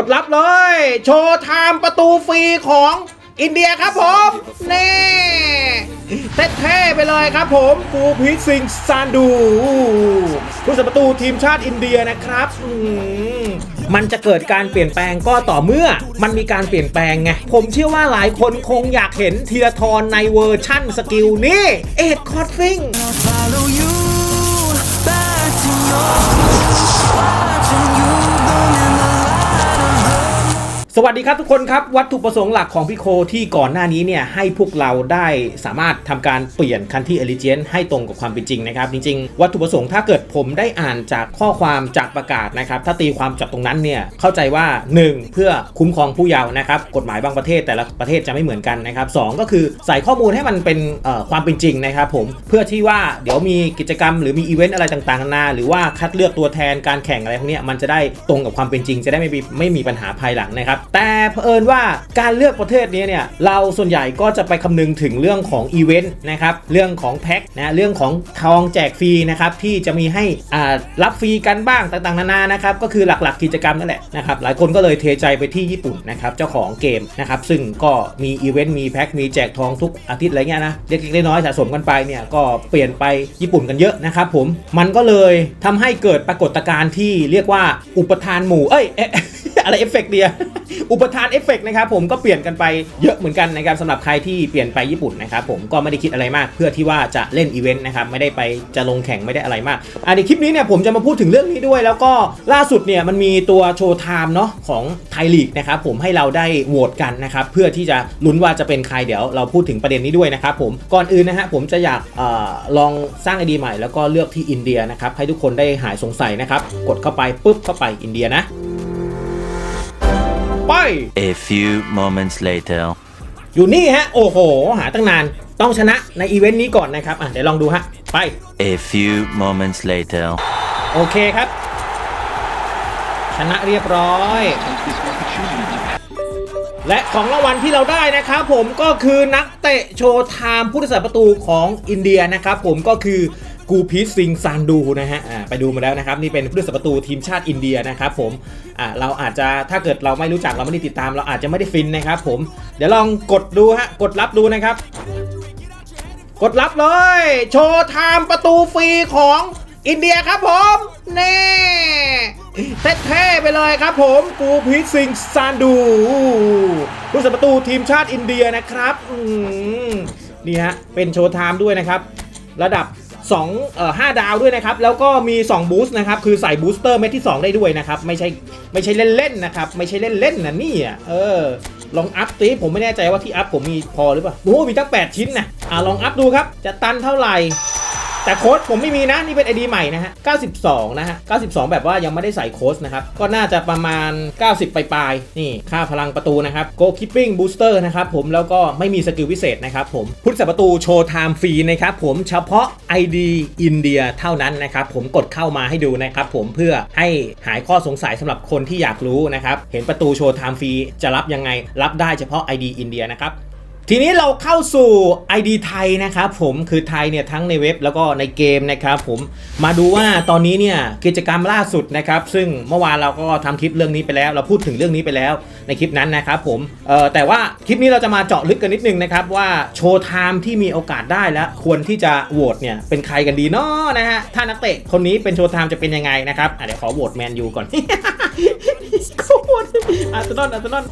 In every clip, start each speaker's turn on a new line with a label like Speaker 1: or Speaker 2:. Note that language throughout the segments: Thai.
Speaker 1: กดรับเลย โชว์ไทม์ประตูฟรีของอินเดียครับผมนี่เท่ๆไปเลยครับผมฟูพีซิงซานดูผู้สาประตูทีมชาติอินเดียนะครับมันจะเกิดการเปลี่ยนแปลงก็ต่อเมื่อ มันมีการเปลี่ยนแปลงไง ผมเชื่อว่าหลายคนคงอยากเห็นธีรทรในเวอร์ชั่นสกิลนี่เอ็ดคอร์ฟิง สวัสดีครับทุกคนครับ วัตถุประสงค์หลักของพี่โคที่ก่อนหน้านี้เนี่ยให้พวกเราได้สามารถทำการเปลี่ยนคันที่เอลิเจนให้ตรงกับความเป็นจริงนะครับ จริงๆ วัตถุประสงค์ถ้าเกิดผมได้อ่านจากข้อความจากประกาศนะครับถ้าตีความจากตรงนั้นเนี่ยเข้าใจว่า 1. เพื่อคุ้มครองผู้เยาว์นะครับกฎหมายบางประเทศแต่ละประเทศจะไม่เหมือนกันนะครับสก็คือใส่ข้อมูลให้มันเป็นความเป็นจริงนะครับผมเพื่อที่ว่าเดี๋ยวมีกิจกรรม หรือมีอีเวนต์อะไรต่างๆนานาหรือว่าคัดเลือกตัวแทนการแข่งอะไรพวกนี้มันจะได้ตรงกับความเป็นจริง จะได้ไม่มีไม่มีปัญหาภายหลังนะครับแต่เผอิญว่าการเลือกประเทศนี้เนี่ยเราส่วนใหญ่ก็จะไปคำนึงถึงเรื่องของอีเวนต์นะครับเรื่องของแพ็คนะเรื่องของทองแจกฟรีนะครับที่จะมีให้อ่ารับฟรีกันบ้างต่างๆนานานะครับก็คือหลักๆกิจกรรมนั่นแหละนะครับหลายคนก็เลยเทใจไปที่ญี่ปุ่นนะครับเจ้าของเกมนะครับซึ่งก็มีอีเวนต์มีแพ็คมีแจกทองทุกอาทิตย์อะไรเงี้ยนะเล็กๆน้อยๆสะสมกันไปเนี่ยก็เปลี่ยนไปญี่ปุ่นกันเยอะนะครับผมมันก็เลยทำให้เกิดปรากฏการณ์ที่เรียกว่าอุปทานหมู่เอ้ยอะอะไรเอฟเฟกต์เดียอุปทานเอฟเฟกต์นะครับผมก็เปลี่ยนกันไปเยอะเหมือนกันนะครับสำหรับใครที่เปลี่ยนไปญี่ปุ่นนะครับผมก็ไม่ได้คิดอะไรมาก เพื่อที่ว่าจะเล่นอีเวนต์นะครับไม่ได้ไปจะลงแข่งไม่ได้อะไรมากอะในคลิปนี้เนี่ยผมจะมาพูดถึงเรื่องนี้ด้วย แล้วก็ล่าสุดเนี่ยมันมีตัวโชว์ไทม์เนาะของไทยลีกนะครับผมให้เราได้โหวตกันนะครับเพื่อที่จะลุ้นว่าจะเป็นใครเดี๋ยวเราพูดถึงประเด็นนี้ด้วยนะครับผมก่อนอื่นนะฮะผมจะอยากออลองสร้างไอเดียใหม่แล้วก็เลือกที่อินเดียนะครับให้ทุกคนได้หายสงสัยนะครับกดเข้าไปปุ๊บเข้าไปอินเดียนะ ไป
Speaker 2: A few moments later.
Speaker 1: อยู่นี่ฮะ โอ้โห หาตั้งนานต้องชนะในอีเวนต์นี้ก่อนนะครับ อะ เดี๋ยวลองดูฮะ ไป
Speaker 2: A few moments later.
Speaker 1: โอเคครับ ชนะเรียบร้อย และของรางวัลที่เราได้นะครับผมก็คือนักเตะโชว์ไทม์ผู้รักษาประตูของอินเดียนะครับผมก็คือ กูพีทซิงซานดูนะฮะอ่าไปดูมาแล้วนะครับ นี่เป็นผู้รักษาประตูทีมชาติอินเดียนะครับผมอ่าเราอาจจะถ้าเกิดเราไม่รู้จักเราไม่ได้ติดตาม เราอาจจะไม่ได้ฟินนะครับผมเดี๋ยวลองกดดูฮะกดรับดูนะครับ กดรับเลย โชว์ไทม์ประตูฟรีของอินเดียครับผมนี่เท่ๆไปเลยครับผมกูพีทซิงซานดูผู้สัประตูทีมชาติอินเดียนะครับอืมนี่ฮะเป็นโชว์ไทม์ด้วยนะครับ ระดับ 2เอ่อ5ดาวด้วยนะครับ แล้วก็มี 2 บูสต์นะครับ คือใส่บูสเตอร์เม็ดที่ 2 ได้ด้วยนะครับ ไม่ใช่ไม่ใช่เล่นๆนะครับ ไม่ใช่เล่นๆนะนี่อะเออ ลองอัพติผมไม่แน่ใจว่าที่อัพผมมีพอหรือเปล่า โอ้โหมีตั้ง 8 ชิ้นนะอ่าลองอัพดูครับ จะตันเท่าไหร่ แต่โค้ดผมไม่มีนะนี่เป็น ID ใหม่นะฮะ 92 นะฮะ 92 แบบว่ายังไม่ได้ใส่โค้ดนะครับ ก็น่าจะประมาณ 90 ปลายๆ นี่ค่าพลังประตูนะครับ Go Keeping Booster นะครับผมแล้วก็ไม่มีสกิลพิเศษนะครับผมพุทธศประตูโชว์ไทม์ฟรีนะครับผมเฉพาะ ID อินเดียเท่านั้นนะครับผมกดเข้ามาให้ดูนะครับผมเพื่อให้หายข้อสงสัยสำหรับคนที่อยากรู้นะครับเห็นประตูโชว์ไทม์ฟรีจะรับยังไงรับได้เฉพาะ ID อินเดียนะครับ ทีนี้เราเข้าสู่ ID ไทยนะครับผมคือไทยเนี่ยทั้งในเว็บแล้วก็ในเกมนะครับผมมาดูว่าตอนนี้เนี่ยกิจกรรมล่าสุดนะครับซึ่งเมื่อวานเราก็ทำคลิปเรื่องนี้ไปแล้ว เราพูดถึงเรื่องนี้ไปแล้วในคลิปนั้นนะครับผมเอ่อแต่ว่าคลิปนี้เราจะมาเจาะลึกกันนิดนึงนะครับว่าโชว์ไทม์ที่มีโอกาสได้แล้วควรที่จะโหวตเนี่ยเป็นใครกันดีเนาะนะฮะถ้านักเตะคนนี้เป็นโชว์ไทม์จะเป็นยังไงนะครับเดี๋ยวขอโหวตแมนยูก่อนโหวตอาร์เซนอลอาร์เซนอล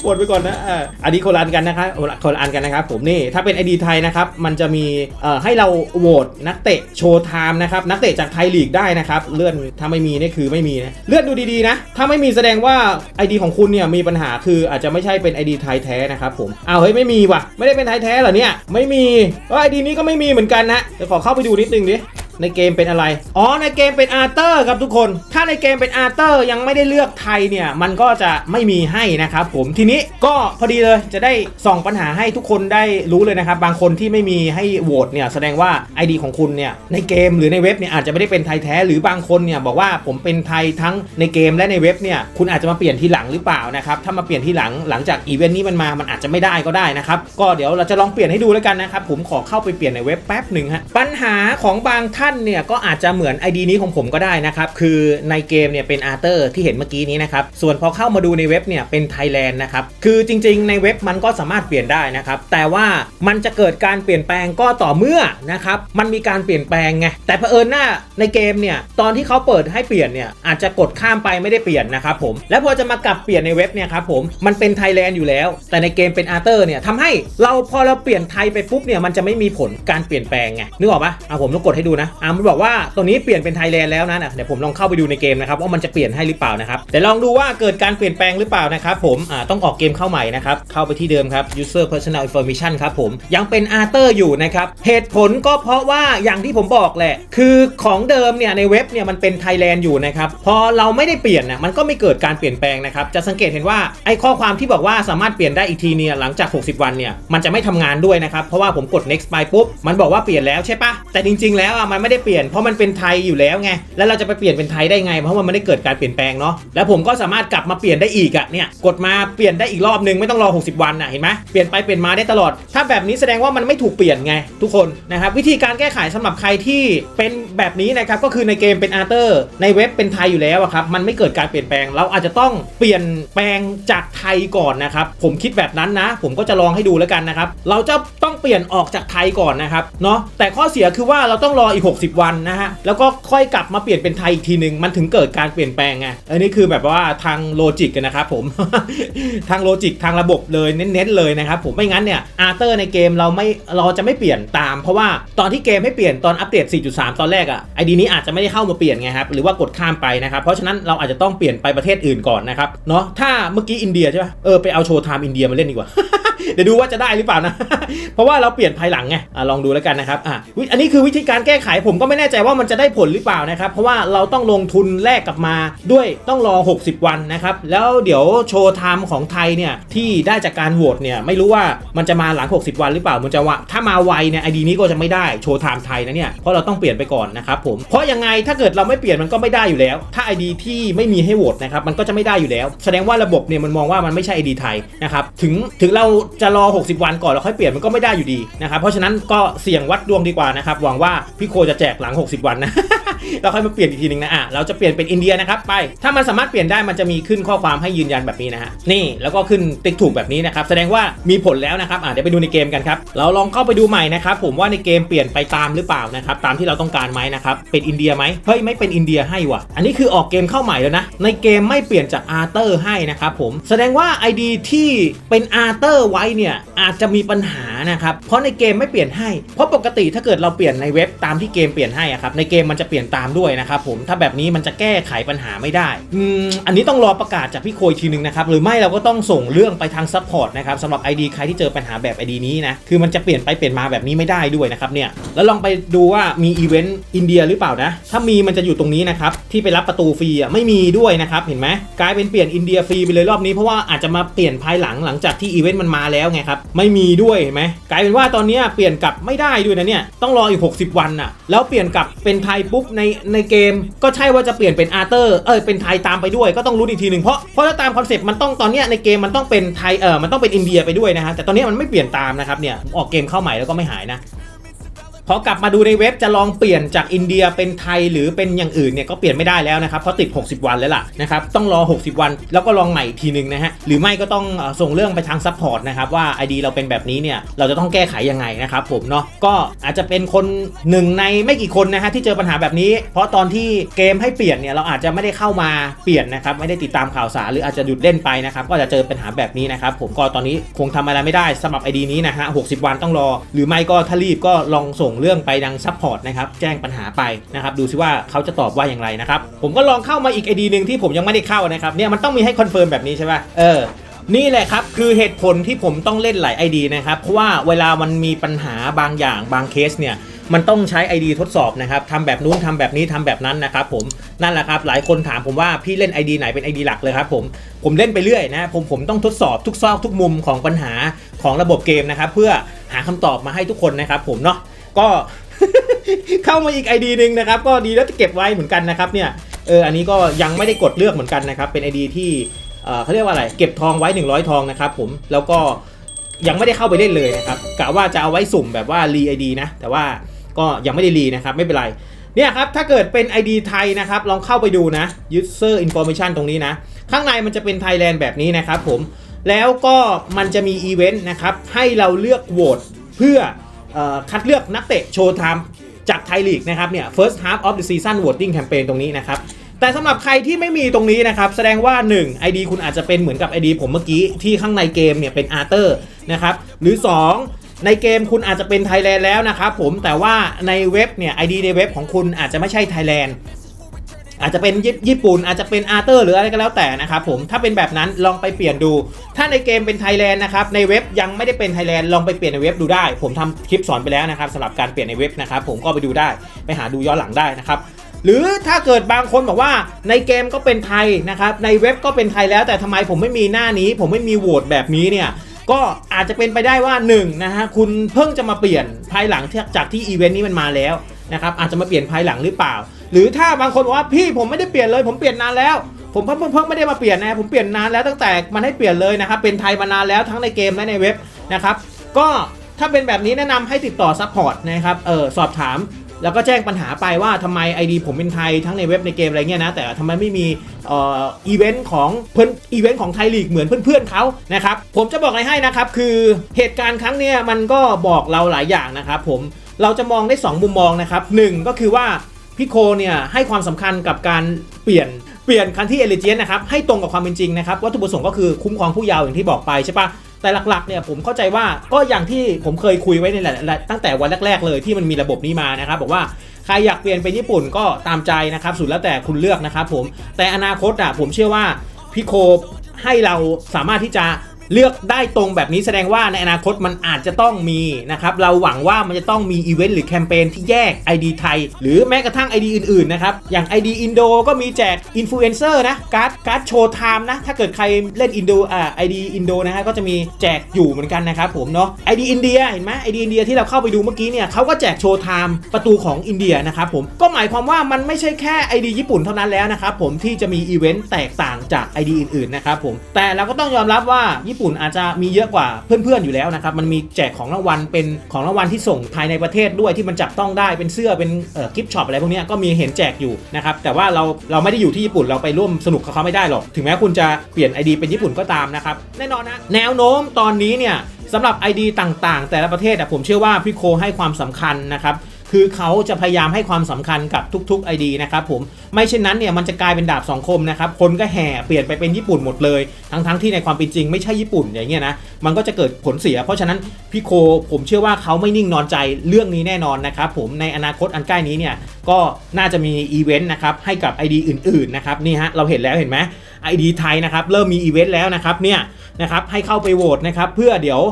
Speaker 1: โหวตไปก่อนนะอ่าอันนี้คนละอันกันนะครับคนละอันกันนะครับผมนี่ถ้าเป็นไอดีไทยนะครับมันจะมีเอ่อให้เราโหวตนักเตะโชว์ไทม์นะครับนักเตะจากไทยลีกได้นะครับเลื่อนถ้าไม่มีนี่คือไม่มีนะเลื่อนดูดีๆนะถ้าไม่มีแสดงว่า ID ของคุณเนี่ยมีปัญหาคืออาจจะไม่ใช่เป็น ID ไทยแท้นะครับผมอ้าวเฮ้ยไม่มีว่ะไม่ได้เป็นไทยแท้เหรอเนี่ยไม่มีเออไอดีนี้ก็ไม่มีเหมือนกันนะเดี๋ยวขอเข้าไปดูนิดนึงดิ ในเกมเป็นอะไร อ๋อ ในเกมเป็นอาร์เตอร์ครับทุกคน ถ้าในเกมเป็นอาร์เตอร์ยังไม่ได้เลือกไทยเนี่ย มันก็จะไม่มีให้นะครับผม ทีนี้ก็พอดีเลยจะได้ส่องปัญหาให้ทุกคนได้รู้เลยนะครับ บางคนที่ไม่มีให้โหวตเนี่ย แสดงว่า ID ของคุณเนี่ย ในเกมหรือในเว็บเนี่ยอาจจะไม่ได้เป็นไทยแท้ หรือบางคนเนี่ยบอกว่าผมเป็นไทยทั้งในเกมและในเว็บเนี่ย คุณอาจจะมาเปลี่ยนทีหลังหรือเปล่านะครับ ถ้ามาเปลี่ยนทีหลังหลังจากอีเวนต์นี้มันมา มันอาจจะไม่ได้ก็ได้นะครับ ก็เดี๋ยวเราจะลองเปลี่ยนให้ดูแล้วกันนะครับ ผมขอเข้าไปเปลี่ยนในเว็บแป๊บหนึ่งฮะ ปัญหาของบางท่านท่านเนี่ยก็อาจจะเหมือน ID นี้ของผมก็ได้นะครับ คือในเกมเนี่ยเป็นอาร์เตอร์ที่เห็นเมื่อกี้นี้นะครับ ส่วนพอเข้ามาดูในเว็บเนี่ยเป็นไทยแลนด์นะครับ คือจริงๆ ในเว็บมันก็สามารถเปลี่ยนได้นะครับ แต่ว่ามันจะเกิดการเปลี่ยนแปลงก็ต่อเมื่อนะครับ มันมีการเปลี่ยนแปลงไง แต่เผอิญหน้าในเกมเนี่ยตอนที่เขาเปิดให้เปลี่ยนเนี่ยอาจจะกดข้ามไปไม่ได้เปลี่ยนนะครับผม แล้วพอจะมากลับเปลี่ยนในเว็บเนี่ยครับผม มันเป็นไทยแลนด์อยู่แล้ว แต่ในเกมเป็นอาร์เตอร์เนี่ยทำให้เราพอเราเปลี่ยนไทยไปปุ๊บเนี่ยมันจะไม่มีผลการเปลี่ยนแปลงไง นึกออกปะอะผมต้องกดให้ดูนะอะมันบอกว่าตัวนี้เปลี่ยนเป็นไทยแลนด์แล้วนะน่ะเดี๋ยวผมลองเข้าไปดูในเกมนะครับว่ามันจะเปลี่ยนให้หรือเปล่านะครับแต่ลองดูว่าเกิดการเปลี่ยนแปลงหรือเปล่านะครับผมอ่าต้องออกเกมเข้าใหม่นะครับเข้าไปที่เดิมครับ user personal information ครับผมยังเป็นอาร์เตอร์อยู่นะครับเหตุผลก็เพราะว่าอย่างที่ผมบอกแหละ คือของเดิมเนี่ยในเว็บเนี่ยมันเป็นไทยแลนด์อยู่นะครับพอเราไม่ได้เปลี่ยนน่ะมันก็ไม่เกิดการเปลี่ยนแปลงนะครับจะสังเกตเห็นว่าไอ้ข้อความที่บอกว่าสามารถเปลี่ยนได้อีกทีเนี่ยหลังจาก 60 วันเนี่ยมันจะไม่ทำงานด้วยนะครับเพราะว่าผมกด next ไปปุ๊บมันบอกว่าเปลี่ยนแล้วใช่ปะแต่จริง ๆ แล้วอะมันไม่ได้เปลี่ยนเพราะมันเป็นไทยอยู่แล้วไงแล้วเราจะไปเปลี่ยนเป็นไทยได้ไง เพราะมันไม่ได้เกิดการเปลี่ยนแปลงเนาะแล้วผมก็สามารถกลับมาเปลี่ยนได้อีกอะเนี่ยกดมาเปลี่ยนได้อีกรอบนึงไม่ต้องรอ 60 วันอะเห็นไหมเปลี่ยนไปเปลี่ยนมาได้ตลอด ถ้าแบบนี้แสดงว่ามันไม่ถูกเปลี่ยนไงทุกคนนะครับวิธีการแก้ไขสำหรับใครที่เป็นแบบนี้นะครับก็คือในเกมเป็นอาร์เตอร์ในเว็บเป็นไทยอยู่แล้วอะครับมันไม่เกิดการเปลี่ยนแปลง เราอาจจะต้องเปลี่ยนแปลงจากไทยก่อนนะครับผมคิดแบบนั้นนะ ผมก็จะลองให้ดูแล้วกันนะครับเราจะต้องเปลี่ยนออกจากไทยก่อนนะครับเนาะแต่ข้อเสียคือว่าเราต้องรออีก60 วันนะฮะ แล้วก็ค่อยกลับมาเปลี่ยนเป็นไทยอีกทีหนึ่งมันถึงเกิดการเปลี่ยนแปลงไงอันนี้คือแบบว่าทางโลจิกกันนะครับผม ทางโลจิกทางระบบเลยเน้นๆเลยนะครับผมไม่งั้นเนี่ยอาร์เตอร์ในเกมเราไม่เราจะไม่เปลี่ยนตาม เพราะว่าตอนที่เกมให้เปลี่ยนตอนอัปเดต 4.3 ตอนแรกอะไอดีนี้อาจจะไม่ได้เข้ามาเปลี่ยนไงครับหรือว่ากดข้ามไปนะครับเพราะฉะนั้นเราอาจจะต้องเปลี่ยนไปประเทศอื่นก่อนนะครับเนาะถ้าเมื่อกี้อินเดียใช่ปะเออไปเอาโชว์ไทม์อินเดียมาเล่นดีกว่าเดี๋ยวดูว่าจะได้หรือเปล่านะ เพราะว่าเราเปลี่ยนภายหลังไงอลองดูแล้วกันนะครับ อะอันนี้คือวิธีการแก้ไขผมก็ไม่แน่ใจว่ามันจะได้ผลหรือเปล่านะครับ เพราะว่าเราต้องลงทุนแลกกลับมาด้วยต้องรอ 60 วันนะครับแล้วเดี๋ยวโชว์ไทม์ของไทยเนี่ยที่ได้จากการโหวตเนี่ยไม่รู้ว่ามันจะมาหลัง 60 วันหรือเปล่ามันจะว่าถ้ามาไวเนี่ยไอดีนี้ก็จะไม่ได้โชว์ไทม์ไทยนะเนี่ยเพราะเราต้องเปลี่ยนไปก่อนนะครับผมเพราะยังไงถ้าเกิดเราไม่เปลี่ยนมันก็ไม่ได้อยู่แล้ว ถ้า ID ที่ไม่มีให้โหวตนะครับมันก็จะไม่ได้อยู่แล้ว แสดงว่าระบบเนี่ยมันมองว่ามันไม่ใช่ ID ไทยนะครับถึงถึงเราจะรอ 60 วันก่อนแล้วค่อยเปลี่ยนมันก็ไม่ได้อยู่ดีนะครับเพราะฉะนั้นก็เสี่ยงวัดดวงดีกว่านะครับหวังว่าพี่โคจะแจกหลัง 60 วันนะ เราค่อยมาเปลี่ยนอีกทีหนึงนะอะเราจะเปลี่ยนเป็นอินเดียนะครับไป ถ้ามันสามารถเปลี่ยนได้มันจะมีขึ้นข้อความให้ยืนยันแบบนี้นะฮะนี่แล้วก็ขึ้นติ๊กถูกแบบนี้นะครับแสดงว่ามีผลแล้วนะครับอะเดี๋ยวไปดูในเกมกันครับเราลองเข้าไปดูใหม่นะครับผมว่าในเกมเปลี่ยนไปตามหรือเปล่านะครับตามที่เราต้องการไหมนะครับเป็นอินเดียไหมเฮ้ยไม่เป็นอินเดียให้ว่ะอันนี้คือออกเกมเข้าใหม่แล้วนะในเกมไม่เปลี่ยนจากอาร์เตอร์ให้นะครับผมแสดงว่า ID ที่เป็นอาร์เตอร์ไว้เนี่ยอาจจะมีปัญหา นะครับ เพราะในเกมไม่เปลี่ยนให้ เพราะปกติถ้าเกิดเราเปลี่ยนในเว็บตามที่เกมเปลี่ยนให้อะครับ ในเกมมันจะเปลี่ยนตามด้วยนะครับผม ถ้าแบบนี้มันจะแก้ไขปัญหาไม่ได้ อืม อันนี้ต้องรอประกาศจากพี่โคยทีนึงนะครับ หรือไม่เราก็ต้องส่งเรื่องไปทางซัพพอร์ตนะครับสำหรับ ID ใครที่เจอปัญหาแบบ ID นี้นะ คือมันจะเปลี่ยนไปเปลี่ยนมาแบบนี้ไม่ได้ด้วยนะครับเนี่ย แล้วลองไปดูว่ามีอีเวนต์อินเดียหรือเปล่านะ ถ้ามีมันจะอยู่ตรงนี้นะครับ ที่ไปรับประตูฟรีอะไม่มีด้วยนะครับ เห็นไหมกลายเป็นเปลี่ยนอินเดียฟรีไปเลยรอบนี้เพราะว่าอาจจะมาเปลี่ยนภายหลังหลังจากที่อีเวนต์มันมาแล้วไงครับ ไม่มีด้วยเห็นไหมกลายเป็นว่าตอนนี้เปลี่ยนกลับไม่ได้ด้วยนะเนี่ยต้องรออีก 60 วันอะแล้วเปลี่ยนกลับเป็นไทยปุ๊บในในเกม ก็ใช่ว่าจะเปลี่ยนเป็นอาร์เตอร์เออเป็นไทยตามไปด้วยก็ต้องรู้อีกทีหนึ่งเพราะเพราะถ้าตามคอนเซ็ปต์มันต้องตอนนี้ในเกมมันต้องเป็นไทยเออมันต้องเป็นอินเดียไปด้วยนะฮะแต่ตอนนี้มันไม่เปลี่ยนตามนะครับเนี่ยออกเกมเข้าใหม่แล้วก็ไม่หายนะ พอกลับมาดูในเว็บจะลองเปลี่ยนจากอินเดียเป็นไทยหรือเป็นอย่างอื่นเนี่ยก็เปลี่ยนไม่ได้แล้วนะครับเพราะติด 60 วันแล้วล่ะนะครับต้องรอ 60 วัน แล้วก็ลองใหม่อีกทีหนึงนะฮะหรือไม่ก็ต้องส่งเรื่องไปทางซัพพอร์ตนะครับว่า ID เราเป็นแบบนี้เนี่ยเราจะต้องแก้ไขยังไงนะครับผมเนาะก็อาจจะเป็นคนหนึ่งในไม่กี่คนนะฮะที่เจอปัญหาแบบนี้ เพราะตอนที่เกมให้เปลี่ยนเนี่ยเราอาจจะไม่ได้เข้ามาเปลี่ยนนะครับไม่ได้ติดตามข่าวสารหรืออาจจะหยุดเล่นไปนะครับก็จะเจอปัญหาแบบนี้นะครับผมก็ตอนนี้คงทำอะไรไม่ได้สำหรับ ID นี้นะฮะ60 วันต้องรอ หรือไม่ก็ถ้ารีบก็ลองส่งเรื่องไปดังซัพพอร์ตนะครับแจ้งปัญหาไปนะครับดูซิว่าเขาจะตอบว่าอย่างไรนะครับผมก็ลองเข้ามาอีก ID หนึ่งที่ผมยังไม่ได้เข้านะครับเนี่ยมันต้องมีให้คอนเฟิร์มแบบนี้ใช่ป่ะเออนี่แหละครับ คือเหตุผลที่ผมต้องเล่นหลาย ID นะครับ เพราะว่าเวลามันมีปัญหาบางอย่างบางเคสเนี่ย มันต้องใช้ ID ทดสอบนะครับทำแบบนู้นทำแบบนี้ทำแบบนั้นนะครับผมนั่นแหละครับ หลายคนถามผมว่าพี่เล่น ID ไหนเป็น ID หลักเลยครับผมผมเล่นไปเรื่อยนะผมผมต้องทดสอบทุกซอกทุกมุมของปัญหาของระบบเกมนะครับเพื่อหาคำตอบมาให้ทุกคนนะครับผมเนาะ ก็เข้ามาอีก ID หนึ่งนะครับ ก็ดีแล้วจะเก็บไว้เหมือนกันนะครับเนี่ยเอออันนี้ก็ยังไม่ได้กดเลือกเหมือนกันนะครับ เป็น ID ที่เอ่เขาเรียกว่าอะไร เก็บทองไว้ 100 ทองนะครับผมแล้วก็ยังไม่ได้เข้าไปเล่นเลยนะครับกะว่าจะเอาไว้สุ่มแบบว่ารีไอดีนะ แต่ว่าก็ยังไม่ได้รีนะครับ ไม่เป็นไรเนี่ยครับ ถ้าเกิดเป็น ID ไทยนะครับ ลองเข้าไปดูนะ user information ตรงนี้นะ ข้างในมันจะเป็น Thailand แบบนี้นะครับผม แล้วก็มันจะมีอีเวนต์นะครับ ให้เราเลือกโหวตเพื่อ คัดเลือกนักเตะโชว์ไทม์จากไทยลีกนะครับเนี่ย first half of the season voting campaign ตรงนี้นะครับแต่สำหรับใครที่ไม่มีตรงนี้นะครับ แสดงว่า 1 ID คุณอาจจะเป็นเหมือนกับ ID ผมเมื่อกี้ ที่ข้างในเกมเนี่ยเป็นอาร์เตอร์นะครับหรือ 2 ในเกมคุณอาจจะเป็นไทยแลนด์แล้วนะครับผมแต่ว่าในเว็บเนี่ย ID ในเว็บของคุณอาจจะไม่ใช่ไทยแลนด์ อาจจะเป็นญี่ญี่ปุ่นอาจจะเป็นอาร์เตอร์หรืออะไรก็แล้วแต่นะครับผมถ้าเป็นแบบนั้นลองไปเปลี่ยนดู ถ้าในเกมเป็นไทยแลนด์นะครับในเว็บยังไม่ได้เป็นไทยแลนด์ลองไปเปลี่ยนในเว็บดูได้ ผมทำคลิปสอนไปแล้วนะครับสำหรับการเปลี่ยนในเว็บนะครับผมก็ไปดูได้ไปหาดูย้อนหลังได้นะครับหรือถ้าเกิดบางคนบอกว่าในเกมก็เป็นไทยนะครับในเว็บก็เป็นไทยแล้วแต่ทำไมผมไม่มีหน้านี้ ผมไม่มีโหวตแบบนี้เนี่ยก็อาจจะเป็นไปได้ว่า1นะฮะคุณเพิ่งจะมาเปลี่ยนภายหลังจากที่อีเวนต์นี้มันมาแล้วนะครับอาจจะมาเปลี่ยนภายหลังหรือเปล่า หรือถ้าบางคนบอกว่าพี่ผมไม่ได้เปลี่ยนเลย ผมเปลี่ยนนานแล้ว ผมเพิ่งเพิ่งไม่ได้มาเปลี่ยนนะผมเปลี่ยนนานแล้วตั้งแต่มันให้เปลี่ยนเลยนะครับเป็นไทยมานานแล้วทั้งในเกมและในเว็บนะครับก็ถ้าเป็นแบบนี้แนะนำให้ติดต่อซัพพอร์ตนะครับเออสอบถามแล้วก็แจ้งปัญหาไปว่าทำไม ID ผมเป็นไทยทั้งในเว็บในเกมอะไรเงี้ยนะ แต่ทำไมไม่มีอีเวนต์ของเพื่อนอีเวนต์ของไทยลีกเหมือนเพื่อนๆเขานะครับ ผมจะบอกอะไรให้นะครับ คือเหตุการณ์ครั้งเนี้ยมันก็บอกเราหลายอย่างนะครับผมเราจะมองได้ 2 มุมมองนะครับหนึ่งก็คือว่า พี่โคเนี่ยให้ความสำคัญกับการเปลี่ยนเปลี่ยนคันที่เอลิเจียนนะครับให้ตรงกับความเป็นจริงนะครับวัตถุประสงค์ก็คือคุ้มครองผู้เยาว์อย่างที่บอกไปใช่ปะแต่หลักๆเนี่ยผมเข้าใจว่าก็อย่างที่ผมเคยคุยไว้ในแหละตั้งแต่วันแรก ๆ เลยที่มันมีระบบนี้มานะครับบอกว่าใครอยากเปลี่ยนเป็นญี่ปุ่นก็ตามใจนะครับสุดแล้วแต่คุณเลือกนะครับผมแต่อนาคตอะผมเชื่อว่าพี่โคให้เราสามารถที่จะ เลือกได้ตรงแบบนี้แสดงว่าในอนาคตมันอาจจะต้องมีนะครับ เราหวังว่ามันจะต้องมีอีเวนต์หรือแคมเปญที่แยก ID ไทย หรือแม้กระทั่ง ID อื่นๆนะครับ อย่าง ID อินโดก็มีแจกอินฟลูเอนเซอร์นะการ์ดการ์ดโชว์ไทม์นะ ถ้าเกิดใครเล่นอินโดอ่า ID อินโดนะฮะก็จะมีแจกอยู่เหมือนกันนะครับผมเนาะ ID อินเดียเห็นไหม ID อินเดียที่เราเข้าไปดูเมื่อกี้เนี่ยเขาก็แจกโชว์ไทม์ประตูของอินเดียนะครับผมก็หมายความว่ามันไม่ใช่แค่ ID ญี่ปุ่นเท่านั้นแล้วนะครับผมที่จะมีอีเวนต์แตกต่างจาก ID อื่นๆนะครับผมแต่เราก็ต้องยอมรับว่าญี่ี่ปุ่นอาจจะมีเยอะกว่าเพื่อนๆอยู่แล้วนะครับ มันมีแจกของรางวัลเป็นของรางวัลที่ส่งภายในประเทศด้วยที่มันจับต้องได้เป็นเสื้อเป็นเอ่อกิฟต์ช็อปอะไรพวกนี้ก็มีเห็นแจกอยู่นะครับแต่ว่าเราเราไม่ได้อยู่ที่ญี่ปุ่นเราไปร่วมสนุกกับเขาไม่ได้หรอก ถึงแม้คุณจะเปลี่ยน ID เป็นญี่ปุ่นก็ตามนะครับแน่นอนนะแนวโน้มตอนนี้เนี่ยสำหรับ ID ต่างๆ แต่ละประเทศผมเชื่อว่าพี่โคให้ความสำคัญนะครับ คือเขาจะพยายามให้ความสำคัญกับทุกๆ ID นะครับผมไม่เช่นนั้นเนี่ยมันจะกลายเป็นดาบสองคมนะครับคนก็แห่เปลี่ยนไปเป็นญี่ปุ่นหมดเลย ทั้งๆที่ในความเป็นจริงไม่ใช่ญี่ปุ่นอย่างเงี้ยนะมันก็จะเกิดผลเสีย เพราะฉะนั้นพี่โคผมเชื่อว่าเขาไม่นิ่งนอนใจเรื่องนี้แน่นอนนะครับผมในอนาคตอันใกล้นี้เนี่ยก็น่าจะมีอีเวนต์นะครับให้กับ ID อื่นๆนะครับนี่ฮะเราเห็นแล้วเห็นไหม ID ไทยนะครับเริ่มมีอีเวนต์แล้วนะครับเนี่ย นะครับให้เข้าไปโหวตนะครับเพื่อเดี๋ยว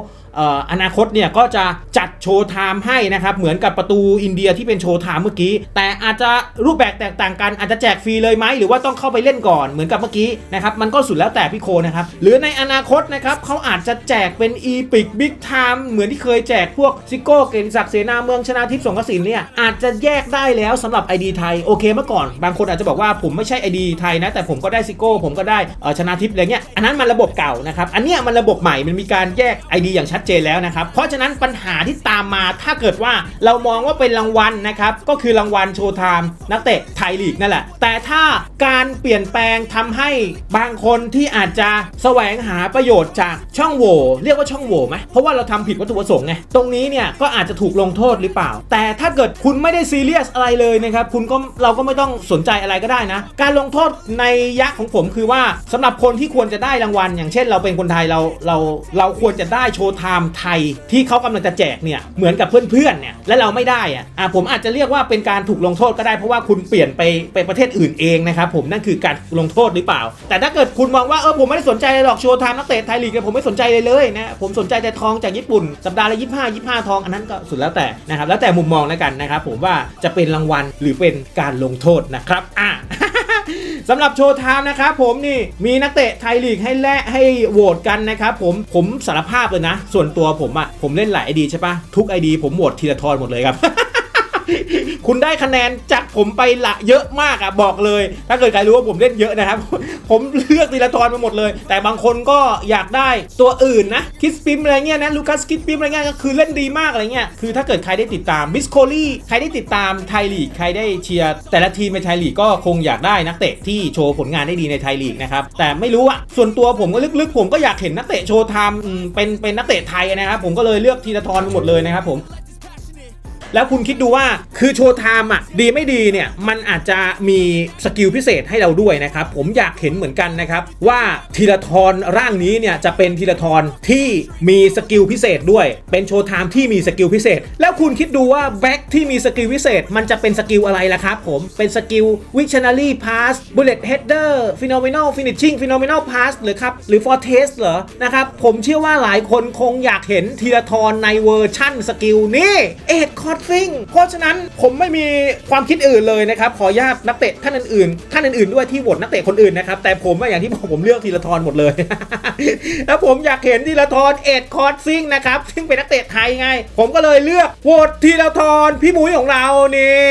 Speaker 1: อนาคตเนี่ยก็จะจัดโชว์ไทม์ให้นะครับเหมือนกับประตูอินเดียที่เป็นโชว์ไทม์เมื่อกี้ แต่อาจจะรูปแบบแตกต่างกันอาจจะแจกฟรีเลยไหมหรือว่าต้องเข้าไปเล่นก่อนเหมือนกับเมื่อกี้นะครับมันก็สุดแล้วแต่พี่โคนะครับหรือในอนาคตนะครับเขาอาจจะแจกเป็นอีพิกบิ๊กไทม์เหมือนที่เคยแจกพวกซิโก้เกณฑ์ศักดิ์เสนาเมืองชนะทิพย์สงกระสินเนี่ยอาจจะแยกได้แล้วสำหรับ ID ไทยโอเคเมื่อก่อน บางคนอาจจะบอกว่าผมไม่ใช่ ID ไทยนะแต่ผมก็ได้ซิโก้ผมก็ได้ชนะทิพย์อะไรเงี้ยอันนั้นมันระบบเก่านะครับอันเนี้ยมันระบบใหม่มันมีการแยก ID อย่างชัดเจนแล้วนะครับ เพราะฉะนั้นปัญหาที่ตามมาถ้าเกิดว่าเรามองว่าเป็นรางวัลนะครับ ก็คือรางวัลโชว์ไทม์นักเตะไทยลีกนั่นแหละ แต่ถ้าการเปลี่ยนแปลงทำให้บางคนที่อาจจะแสวงหาประโยชน์จากช่องโหว่เรียกว่าช่องโหว่ไหมเพราะว่าเราทำผิดวัตถุประสงค์ไงตรงนี้เนี่ยก็อาจจะถูกลงโทษหรือเปล่า แต่ถ้าเกิดคุณไม่ได้ซีเรียสอะไรเลยนะครับคุณก็เราก็ไม่ต้องสนใจอะไรก็ได้นะ การลงโทษในยักษ์ของผมคือว่าสำหรับคนที่ควรจะได้รางวัล อย่างเช่นเราเป็นคนไทยเราเราเราควรจะได้โชว์ไทม์ไทยที่เขากำลังจะแจกเนี่ยเหมือนกับเพื่อนๆเนี่ยและเราไม่ได้อะอะผมอาจจะเรียกว่าเป็นการถูกลงโทษก็ได้เพราะว่าคุณเปลี่ยนไปไปประเทศอื่นเองนะครับผมนั่นคือการลงโทษหรือเปล่า แต่ถ้าเกิดคุณมองว่าเออผมไม่ได้สนใจหรอกโชว์ไทม์นักเตะไทยลีกผมไม่สนใจเลยเลยนะผมสนใจแต่ทองจากญี่ปุ่นสัปดาห์ละยี่ห้ายี่ห้าทองอันนั้นก็สุดแล้วแต่นะครับแล้วแต่มุมมองแล้วกันนะครับผมว่าจะเป็นรางวัลหรือเป็นการลงโทษนะครับอะ สำหรับโชว์ไทม์นะครับผมนี่มีนักเตะไทยลีกให้แลกให้โหวตกันนะครับผมผมสารภาพเลยนะ ส่วนตัวผมอะ่ะผมเล่นหลายไอดีใช่ปะทุกไอดีผมโหวตทีละทอนหมดเลยครับ คุณได้คะแนนจากผมไปละเยอะมากอะบอกเลย ถ้าเกิดใครรู้ว่าผมเล่นเยอะนะครับ ผมเลือกธีรทรมาหมดเลย แต่บางคนก็อยากได้ตัวอื่นนะคิสปิมอะไรเงี้ยนะลูคัสคิสปิมอะไรเงี้ยก็คือเล่นดีมากอะไรเงี้ยคือถ้าเกิดใครได้ติดตามบิสโคลี่ใครได้ติดตามไทยลีกใครได้เชียร์แต่ละทีมในไทยลีกก็คงอยากได้นักเตะที่โชว์ผลงานได้ดีในไทยลีกนะครับแต่ไม่รู้อะส่วนตัวผมก็ลึกๆ ผมก็อยากเห็นนักเตะโชว์ทม์อืมเป็นเป็นนักเตะไทยนะครับผมก็เลยเลือกธีรทรไปหมดเลยนะครับผม แล้วคุณคิดดูว่าคือโชว์ไทม์อะดีไม่ดีเนี่ยมันอาจจะมีสกิลพิเศษให้เราด้วยนะครับ ผมอยากเห็นเหมือนกันนะครับว่าธีรทรร่างนี้เนี่ยจะเป็นธีรทรที่มีสกิลพิเศษด้วย เป็นโชว์ไทม์ที่มีสกิลพิเศษ แล้วคุณคิดดูว่าแบ็คที่มีสกิลพิเศษ มันจะเป็นสกิลอะไรล่ะครับผมเป็นสกิล Visionary Pass Bullet Header Phenomenal Finishing Phenomenal Pass หรือครับหรือ Fortress เหรอนะครับผมเชื่อว่าหลายคนคงอยากเห็นธีรทรในเวอร์ชั่นสกิลนี่เอ็ดคอร์ฟิงเพราะฉะนั้นผมไม่มีความคิดอื่นเลยนะครับ ขอญาตนักเตะท่านอื่นๆ ท่านอื่นๆด้วยที่โหวตนักเตะคนอื่นนะครับ แต่ผมว่าอย่างที่บอกผมเลือกธีรทรหมดเลย แล้วผมอยากเห็นธีรทรเอ็ดคอร์ฟิงนะครับ ซึ่งเป็นนักเตะไทยไง ผมก็เลยเลือกโหวตธีรทรพี่มุ้ยของเรานี่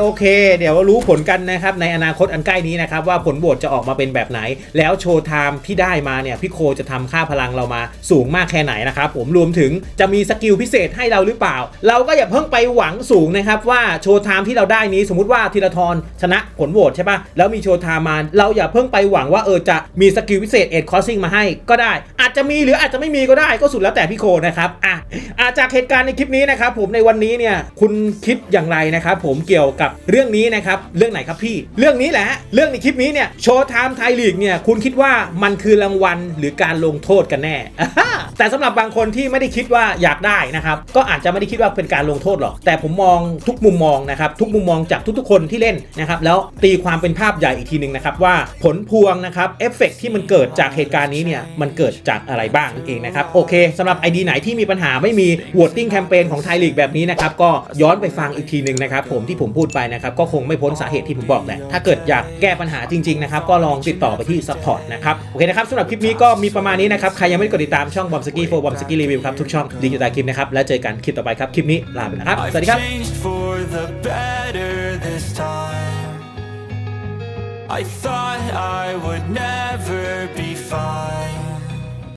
Speaker 1: โอเค เดี๋ยวรู้ผลกันนะครับในอนาคตอันใกล้นี้นะครับว่าผลโหวตจะออกมาเป็นแบบไหน แล้วโชว์ไทม์ที่ได้มาเนี่ยพี่โคจะทำค่าพลังเรามาสูงมากแค่ไหนนะครับผมรวมถึงจะมีสกิลพิเศษให้เราหรือเปล่า เราก็อย่าเพิ่งไปหวังสูงนะครับว่าโชว์ไทม์ที่เราได้นี้สมมติว่าธีรทรชนะผลโหวตใช่ปะแล้วมีโชว์ไทม์มาเราอย่าเพิ่งไปหวังว่าเออจะมีสกิลพิเศษเอ็ดคอสซิ่งมาให้ก็ได้ อาจจะมีหรืออาจจะไม่มีก็ได้ก็สุดแล้วแต่พี่โคนะครับอะอาจากเหตุการณ์ในคลิปนี้นะครับผมในวันนี้เนี่ยคุณคิดอย่างไรนะครับผมเกี่ยวกับเรื่องนี้นะครับเรื่องไหนครับพี่ เรื่องนี้แหละเรื่องในคลิปนี้เนี่ยโชว์ไทม์ไทยลีกเนี่ยคุณคิดว่ามันคือรางวัลหรือการลงโทษกันแน่แต่สำหรับบางคนที่ไม่ได้คิดว่าอยากได้นะครับก็อาจจะไม่ได้คิดว่าเป็นการลงโทษหรอกแต่ผมมองทุกมุมมองนะครับทุกมุมมองจากทุกๆคนที่เล่นนะครับแล้วตีความเป็นภาพใหญ่อีกทีหนึ่งนะครับว่าผลพวงนะครับเอฟเฟกต์ที่มันเกิดจากเหตุการณ์นี้เนี่ยมันเกิดจากอะไรบ้างเองนะครับโอเคสำหรับ ID ไหนที่มีปัญหาไม่มี voting แคมเปญของไทยลีกแบบนี้นะครับก็ย้อนไปฟังอีกทีหนึ่งนะครับผมที่ผมพูดไปนะครับก็คงไม่พ้นสาเหตุที่ผมบอกแหละถ้าเกิดอยากแก้ปัญหาจริงๆนะครับก็ลองติดต่อไปที่ support นะครับโอเคนะครับสำหรับคลิปนี้ก็มีประมาณนี้นะครับใครยังไม่กดติดตามช่องบอมสกี้โฟบอมสกี้รีวิวครับทุกช่องดีอยู่ใต้คลิปนะครับแล้วเจอกันคลิปต่อไปครับคลิปนี้ลาไปแล้วครับสวัสดีครับ
Speaker 3: I've changed for the better this time. I thought I would never be fine.